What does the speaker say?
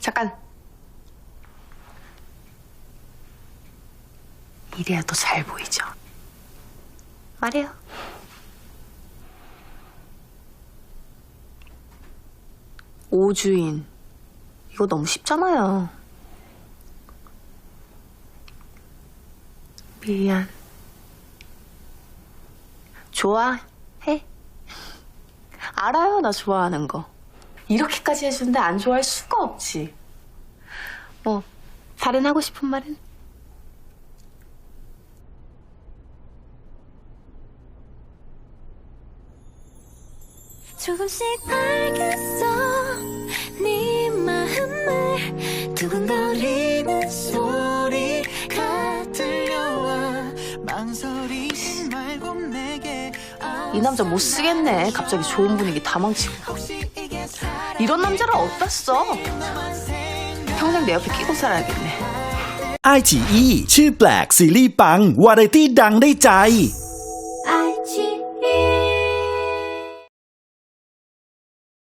잠깐. 이래야 더 잘 보이죠. 말해요. 오주인. 이거 너무 쉽잖아요. 미안. 좋아. 해. 알아요, 나 좋아하는 거. 이렇게까지 해주는데 안 좋아할 수가 없지. 뭐, 다른 하고 싶은 말은? 조금씩 알겠어 네 마음을 두근거리는 소리가 들려와 망설이지 말고 내게 이 남자 못 쓰겠네. 갑자기 좋은 분위기 다 망치고. 혹시 이게 이런 남자를 어디다 써? 평생 내 옆에 끼고 살아야겠네. ไอ e ชื่อแปลกซีรีส์ปัง วาไรตี้ดังได้ใจ